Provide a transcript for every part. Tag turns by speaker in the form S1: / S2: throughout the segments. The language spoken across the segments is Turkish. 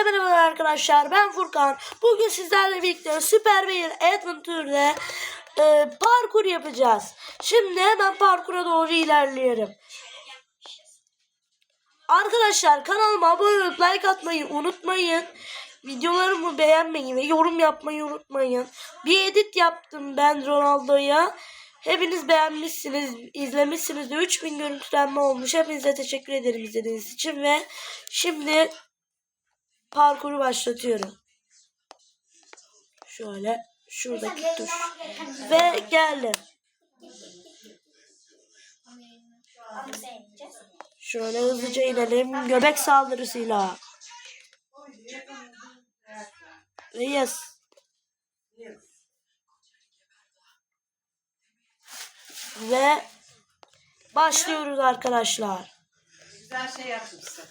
S1: Hepinize merhabalar arkadaşlar. Ben Furkan. Bugün sizlerle birlikte Super Wheel Adventure'de e, parkur yapacağız. Şimdi hemen parkura doğru ilerleyelim. Arkadaşlar kanalıma abone olup like atmayı unutmayın. Videolarımı beğenmeyi ve yorum yapmayı unutmayın. Bir edit yaptım ben Ronaldo'ya. Hepiniz beğenmişsiniz, izlemişsiniz de 3000 görüntülenme olmuş. Hepinize teşekkür ederim izlediğiniz için ve şimdi parkuru başlatıyorum. Şöyle şuradaki tuş ve geldim. Şöyle hızlıca inelim göbek saldırısıyla. Ve yes. Ve başlıyoruz arkadaşlar.
S2: Güzel şey yapmışsın.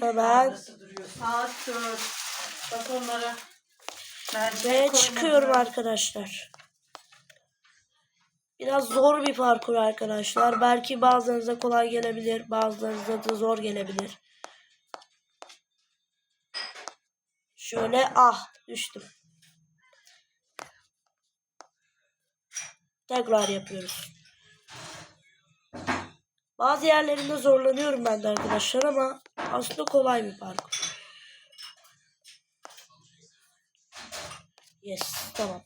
S1: Hemen
S2: Nasıl duruyor? Saat tut. Bak onlara. Mercek
S1: ve
S2: koymadılar.
S1: çıkıyorum arkadaşlar. Biraz zor bir parkur arkadaşlar. Belki bazılarınıza kolay gelebilir, bazılarınıza da zor gelebilir. Şöyle ah düştüm. Tekrar yapıyoruz. Bazı yerlerinde zorlanıyorum ben de arkadaşlar ama aslında kolay bir parkur. Yes tamam.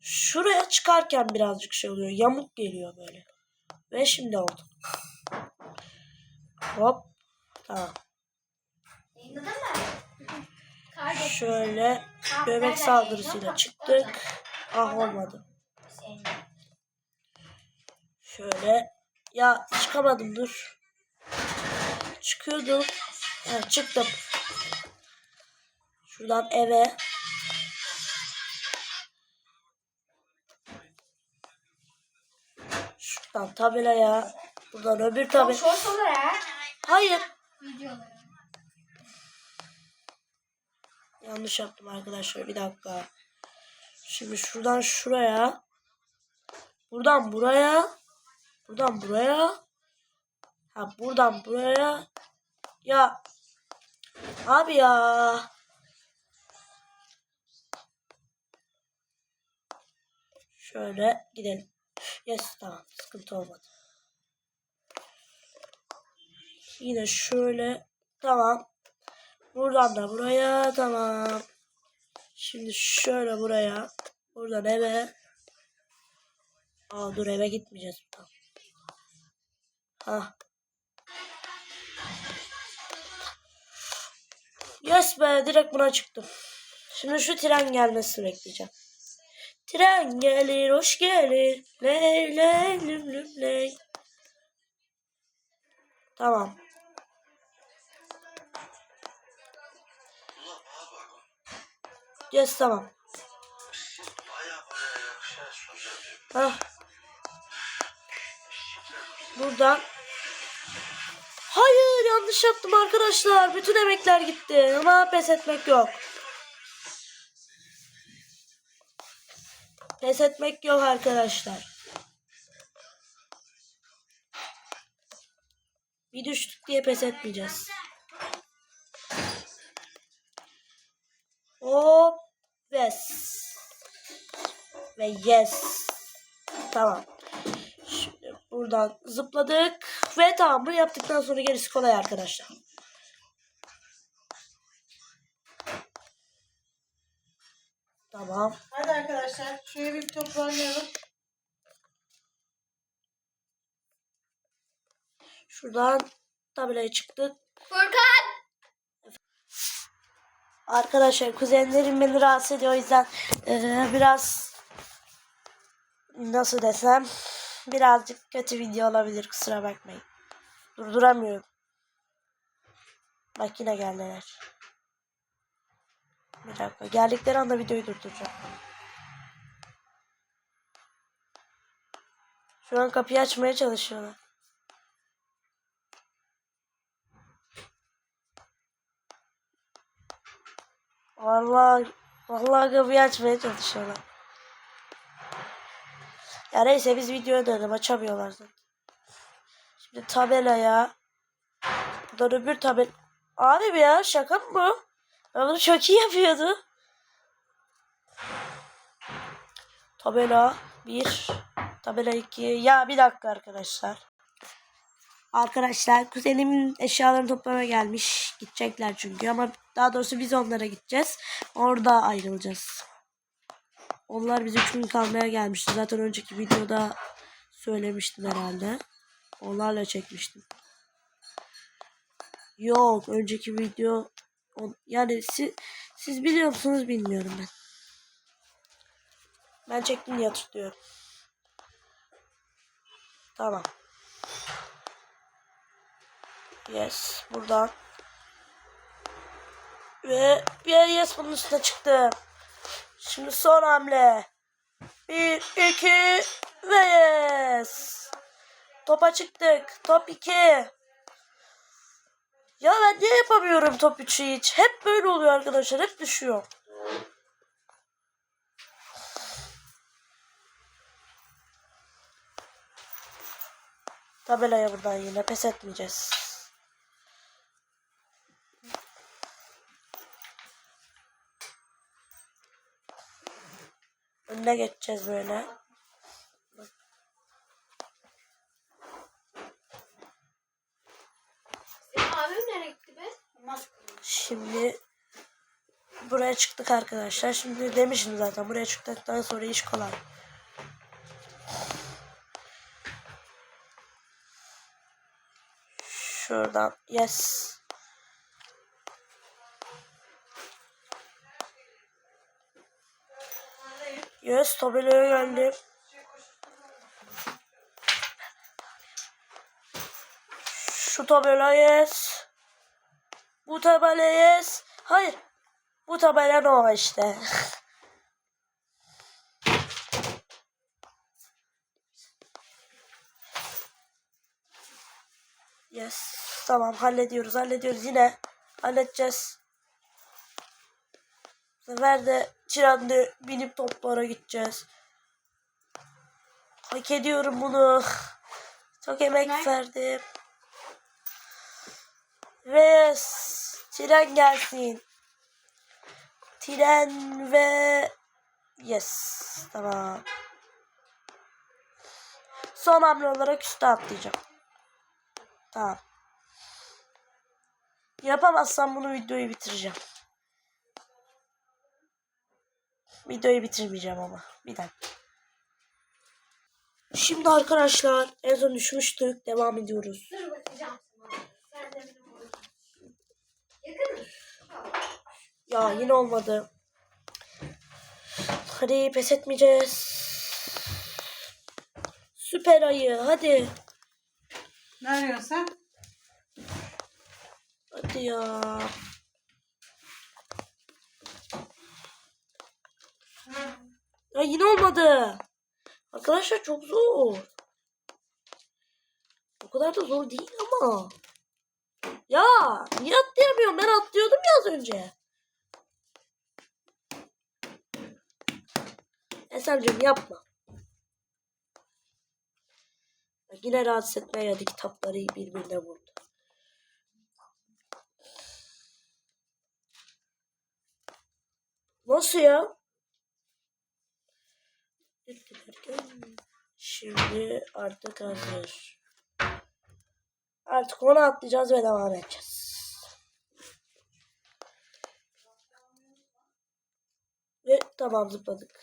S1: Şuraya çıkarken birazcık şey oluyor. Yamuk geliyor böyle. Ve şimdi oldu. Hop. Tamam. Şöyle göbek saldırısıyla çıktık. Ah olmadı. Şöyle. Ya çıkamadım dur. Çıkıyordum. Ha, çıktım. Şuradan eve. Şuradan tabelaya. Buradan öbür tabela. Hayır. Yanlış yaptım arkadaşlar. Bir dakika. Şimdi şuradan şuraya. Buradan buraya. Buradan buraya. Ha buradan buraya. Ya. Abi ya. Şöyle gidelim. Yes tamam. Sıkıntı olmadı. Yine şöyle. Tamam. Buradan da buraya tamam. Şimdi şöyle buraya. Buradan eve. Aa dur eve gitmeyeceğiz. Tamam. Ha. Yes be direkt buna çıktım. Şimdi şu tren gelmesini bekleyeceğim. Tren gelir hoş gelir. Ley ley lüm lüm ley. Tamam. Yes tamam. Hah. Buradan. Hayır yanlış yaptım arkadaşlar. Bütün emekler gitti. Ama pes etmek yok. Pes etmek yok arkadaşlar. Bir düştük diye pes etmeyeceğiz. Hop. Yes. Ve yes. Tamam. Şimdi buradan zıpladık. Ve tamam bunu yaptıktan sonra gerisi kolay arkadaşlar. Tamam.
S2: Hadi arkadaşlar evi bir toparlayalım.
S1: Şuradan tabelaya çıktık.
S3: Furkan!
S1: Arkadaşlar kuzenlerim beni rahatsız ediyor. O yüzden eee, biraz nasıl desem birazcık kötü video olabilir. Kusura bakmayın. Durduramıyorum. Bak yine geldiler. Bir dakika. Geldikleri anda videoyu durduracağım. Şu an kapıyı açmaya çalışıyorlar. Vallahi vallahi kapıyı açmaya çalışıyorlar. Ya neyse biz videoya dönelim açamıyorlar zaten. Şimdi Şimdi tabelaya. Buradan öbür tabel. Abi ya şaka mı bu? Ben bunu çok iyi yapıyordu. Tabela 1. Tabela 2. Ya bir dakika arkadaşlar. Arkadaşlar kuzenimin eşyalarını toplamaya gelmiş. Gidecekler çünkü ama daha doğrusu biz onlara gideceğiz. Orada ayrılacağız. Onlar bizi üç gün kalmaya gelmişti. Zaten önceki videoda söylemiştim herhalde. Onlarla çekmiştim. Yok önceki video yani siz, siz biliyor musunuz bilmiyorum ben. Ben çektim diye hatırlıyorum. Tamam. Yes buradan. Ve bir yes bunun üstüne çıktı. Şimdi son hamle. Bir, iki ve yes. Topa çıktık. Top 2. Ya ben niye yapamıyorum top 3'ü hiç? Hep böyle oluyor arkadaşlar. Hep düşüyor. Tabelaya buradan yine pes etmeyeceğiz. Önüne geçeceğiz böyle. Şimdi buraya çıktık arkadaşlar. Şimdi demiştim zaten buraya çıktıktan sonra iş kolay. Şuradan yes. Yes tabelaya geldim. Şu tabela yes. Bu tabela yes. Hayır. Bu tabela no işte. yes. Tamam hallediyoruz hallediyoruz yine. Halledeceğiz. Sefer de trende binip toplara gideceğiz. Hak ediyorum bunu. Çok emek
S3: Ne?
S1: verdim. Ve tren gelsin. Tren ve yes. Tamam. Son hamle olarak üste atlayacağım. Tamam. Yapamazsam bunu videoyu bitireceğim. Videoyu bitirmeyeceğim ama. Bir dakika. Şimdi arkadaşlar en son düşmüştük. Devam ediyoruz.
S3: Dur bakacağım?
S1: Ya yine olmadı. Hadi pes etmeyeceğiz. Süper ayı hadi.
S2: Ne arıyorsun sen?
S1: Hadi ya. Ya yine olmadı. Arkadaşlar çok zor. O kadar da zor değil ama. Ya niye atlayamıyorum? Ben atlıyordum ya az önce. Esemciğim yapma. Bak Yine rahatsız etmeye geldi kitapları birbirine vurdu. Nasıl ya? Şimdi artık hazır. Artık onu atlayacağız ve devam edeceğiz. Ve tamam zıpladık.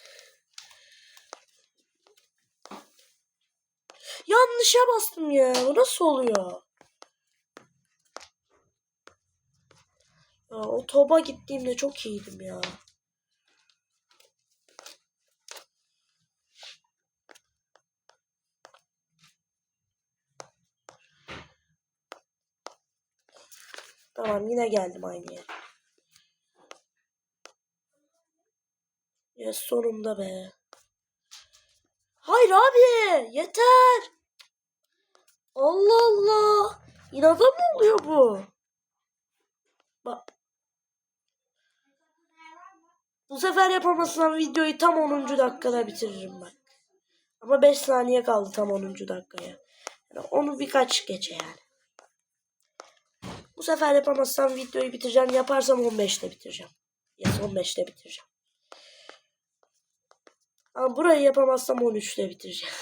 S1: Yanlışa bastım ya. Bu nasıl oluyor? Ya o toba gittiğimde çok iyiydim ya. Tamam yine geldim aynı yere. Ya sonunda be. Hayır abi yeter. Allah Allah. İnada mı oluyor bu? Bak. Bu sefer yapamazsam videoyu tam 10. dakikada bitiririm bak. Ama 5 saniye kaldı tam 10. dakikaya. Yani onu birkaç gece yani. Bu sefer yapamazsam videoyu bitireceğim. Yaparsam 15'te bitireceğim. Yes 15'te bitireceğim. Ama burayı yapamazsam 13'te bitireceğim.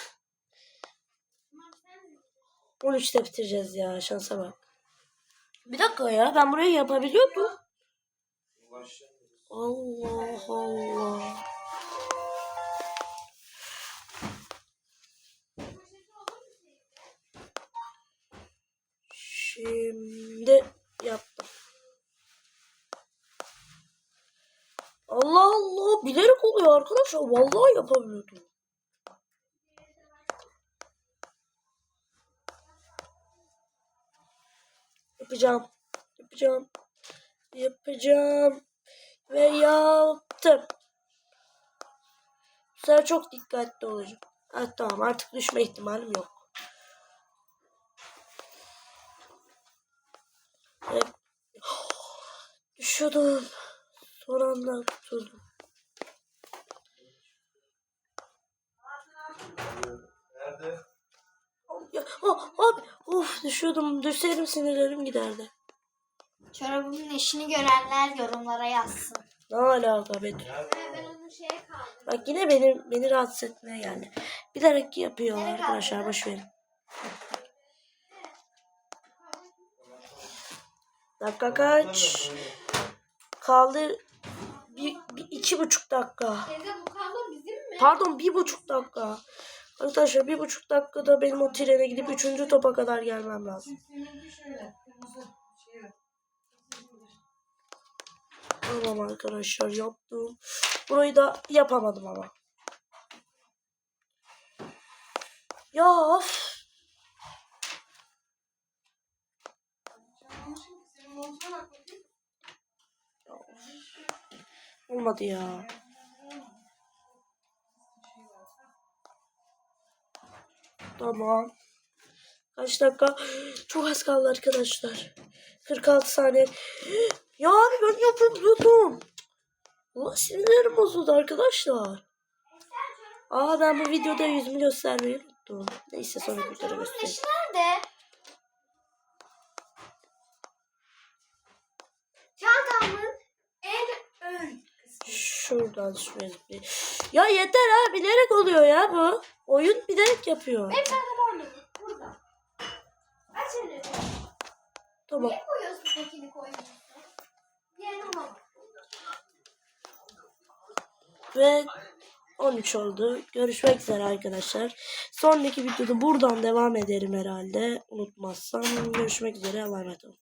S1: 13'te bitireceğiz ya şansa bak. Bir dakika ya ben burayı yapabiliyordum. Allah Allah. Şimdi yaptım. Allah Allah bilerek oluyor arkadaşlar. Vallahi yapabiliyordum. Yapacağım. Yapacağım. Yapacağım. Ve yaptım. Bu sefer çok dikkatli olacağım. Ha, tamam artık düşme ihtimalim yok. Düşüyordum. Son anda kurtuldum.
S4: Nerede?
S1: Ya, oh, abi, of düşüyordum. Düşseydim sinirlerim giderdi.
S3: Çorabımın eşini görenler yorumlara yazsın.
S1: Ne alaka be?
S3: Ben onu şeye kaldım.
S1: Bak yine beni beni rahatsız etmeye geldi. Bilerek yapıyor arkadaşlar boş verin. Dakika kaç? Kaldı bir, bir iki buçuk dakika.
S3: Teyze bu kablo bizim mi?
S1: Pardon bir buçuk dakika. Arkadaşlar bir buçuk dakikada benim o trene gidip üçüncü topa kadar gelmem lazım.
S2: Şey.
S1: Tamam arkadaşlar yaptım. Burayı da yapamadım ama. Ya of.
S2: Senin
S1: Olmadı ya. Tamam. Kaç dakika? Çok az kaldı arkadaşlar. 46 saniye. Ya abi ben yapamıyordum. Allah sinirlerim bozuldu arkadaşlar. Aa ben bu videoda yüzümü göstermeyi unuttum. Neyse sonra videoda göstereyim.
S3: eşi nerede? Çantamın en ön
S1: Şuradan şuraya. Ya yeter ha bilerek oluyor ya bu. Oyun bilerek yapıyor.
S3: Benim çantam orada. Burada. Aç elini.
S1: Tamam.
S3: Niye koyuyorsun tekini koymuyorsun?
S1: Ve 13 oldu. Görüşmek üzere arkadaşlar. Sonraki videoda buradan devam ederim herhalde. Unutmazsam. Görüşmek üzere. Allah'a emanet olun.